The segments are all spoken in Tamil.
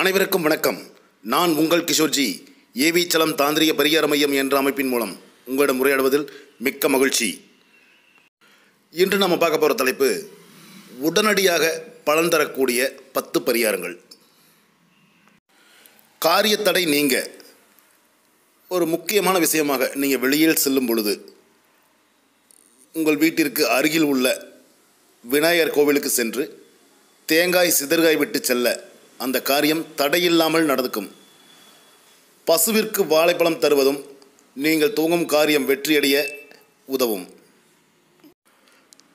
அனைவருக்கும் வணக்கம். நான் உங்கள் கிஷோர்ஜி ஏவி சலம் தாந்திரிக பரிகார மையம் என்ற அமைப்பின் மூலம் உங்களிடம் உரையாடுவதில் மிக்க மகிழ்ச்சி. இன்று நம்ம பார்க்க போகிற தலைப்பு உடனடியாக பலன் தரக்கூடிய பத்து பரிகாரங்கள். காரியத்தடை நீங்க. ஒரு முக்கியமான விஷயமாக நீங்கள் வெளியில் செல்லும் பொழுது உங்கள் வீட்டிற்கு அருகில் உள்ள விநாயகர் கோவிலுக்கு சென்று தேங்காய் சிதறுகாய் விட்டு செல்ல அந்த காரியம் தடையில்லாமல் நடக்கும். பசுவிற்கு வாழைப்பழம் தருவதும் நீங்கள் தூங்கும் காரியம் வெற்றியடைய உதவும்.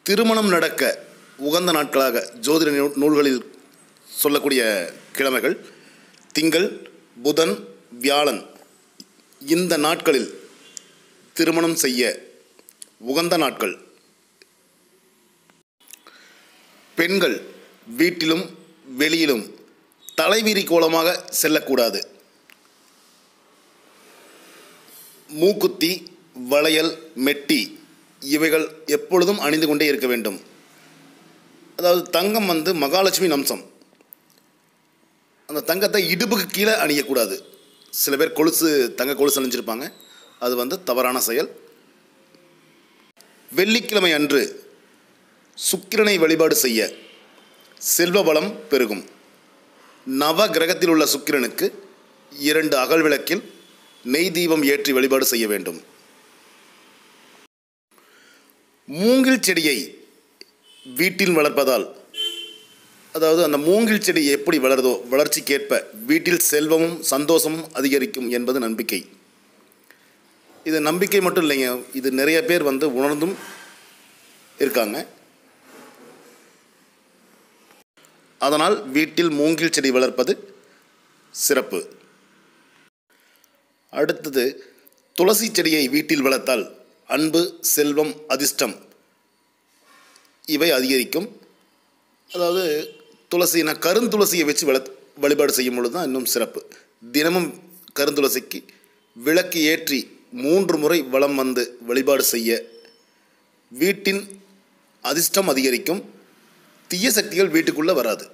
திருமணம் நடக்க உகந்த நாட்களாக ஜோதிட நூ- நூல்களில் சொல்லக்கூடிய கிழமைகள் திங்கள் புதன் வியாழன். இந்த நாட்களில் திருமணம் செய்ய உகந்த நாட்கள். பெண்கள் வீட்டிலும் வெளியிலும் தலைவிரி கோலமாக செல்லக்கூடாது. மூக்குத்தி வளையல் மெட்டி இவைகள் எப்பொழுதும் அணிந்து கொண்டே இருக்க வேண்டும். அதாவது தங்கம் வந்து மகாலட்சுமி அம்சம் அந்த தங்கத்தை இடுப்புக்கு கீழே அணியக்கூடாது. சில பேர் கொலுசு தங்க கொலுசு அணிஞ்சிருப்பாங்க. அது வந்து தவறான செயல். வெள்ளிக்கிழமை அன்று சுக்கிரனை வழிபாடு செய்ய செல்வ வளம் பெருகும். நவ கிரகத்தில் உள்ள சுக்கிரனுக்கு இரண்டு அகல்விளக்கில் நெய் தீபம் ஏற்றி வழிபாடு செய்ய வேண்டும். மூங்கில் செடியை வீட்டில் வளர்ப்பதால் அதாவது அந்த மூங்கில் செடி எப்படி வளருதோ வளர்ச்சிக்கேற்ப வீட்டில் செல்வமும் சந்தோஷமும் அதிகரிக்கும் என்பது நம்பிக்கை. இது நம்பிக்கை மட்டும் இல்லைங்க இது நிறைய பேர் வந்து உணர்ந்தும் இருக்காங்க. அதனால் வீட்டில் மூங்கில் செடி வளர்ப்பது சிறப்பு. அடுத்தது துளசி செடியை வீட்டில் வளர்த்தால் அன்பு செல்வம் அதிர்ஷ்டம் இவை அதிகரிக்கும். அதாவது துளசினா கருந்துளசியை வச்சு வள வழிபாடு செய்யும் பொழுது தான் இன்னும் சிறப்பு. தினமும் கருந்துளசிக்கு விளக்கு ஏற்றி மூன்று முறை வளம் வந்து வழிபாடு செய்ய வீட்டின் அதிர்ஷ்டம் அதிகரிக்கும். தீய சக்திகள் வீட்டுக்குள்ளே வராது.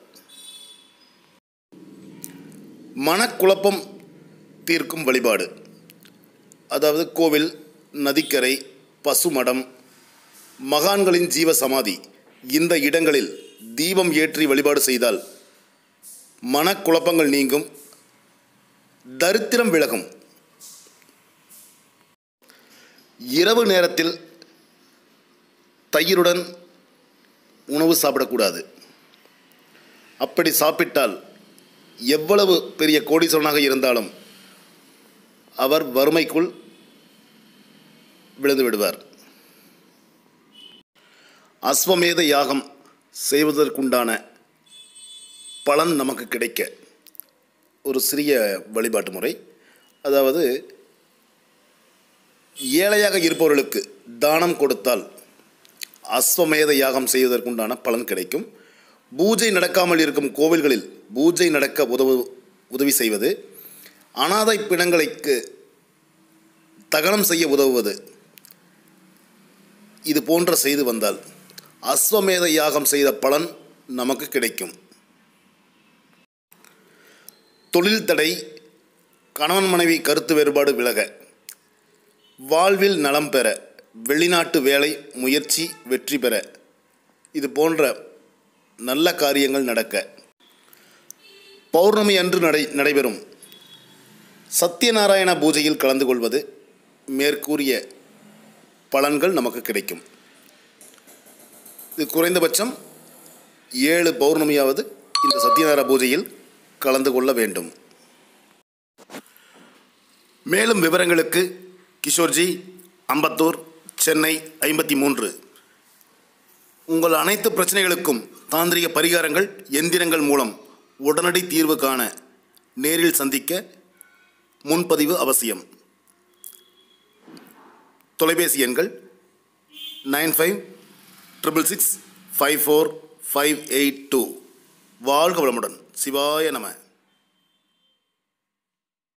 மனக்குழப்பம் தீர்க்கும் வழிபாடு. அதாவது கோவில் நதிக்கரை பசுமடம் மகான்களின் ஜீவ சமாதி இந்த இடங்களில் தீபம் ஏற்றி வழிபாடு செய்தால் மனக்குழப்பங்கள் நீங்கும் தரித்திரம் விலகும். இரவு நேரத்தில் தயிருடன் உணவு சாப்பிடக்கூடாது. அப்படி சாப்பிட்டால் எவ்வளவு பெரிய கோடீஸ்வரனாக இருந்தாலும் அவர் வறுமைக்குள் விழுந்து விடுவார். அஸ்வமேத யாகம் செய்வதற்குண்டான பலன் நமக்கு கிடைக்க ஒரு சிறிய வழிபாட்டு முறை. அதாவது ஏழையாக இருப்பவர்களுக்கு தானம் கொடுத்தால் அஸ்வமேத யாகம் செய்வதற்குண்டான பலன் கிடைக்கும். பூஜை நடக்காமல் இருக்கும் கோவில்களில் பூஜை நடக்க உதவு உதவி செய்வது. அனாதை பிணங்களுக்கு தகனம் செய்ய உதவுவது. இது போன்ற செய்து வந்தால் அஸ்வமேத யாகம் செய்த பலன் நமக்கு கிடைக்கும். தொழில் தடை கணவன் மனைவி கருத்து வேறுபாடு விலக வாழ்வில் நலம் பெற வெளிநாட்டு வேலை முயற்சி வெற்றி பெற. இது போன்ற நல்ல காரியங்கள் நடக்க. பௌர்ணமி அன்று நடை நடைபெறும். சத்யநாராயண பூஜையில் கலந்து கொள்வது மேற்கூறிய பலன்கள் நமக்கு கிடைக்கும். இது குறைந்தபட்சம் ஏழு பௌர்ணமியாவது இந்த சத்யநாராயண பூஜையில் கலந்து கொள்ள வேண்டும். மேலும் விவரங்களுக்கு கிஷோர்ஜி அம்பத்தூர் சென்னை ஐம்பத்தி மூன்று. உங்கள் அனைத்து பிரச்சனைகளுக்கும் தாந்திரிக பரிகாரங்கள் எந்திரங்கள் மூலம் உடனடி தீர்வு காண நேரில் சந்திக்க முன்பதிவு அவசியம். தொலைபேசி எண்கள் nine five triple six five four five eight two. வாழ்க வளமுடன். சிவாய நம.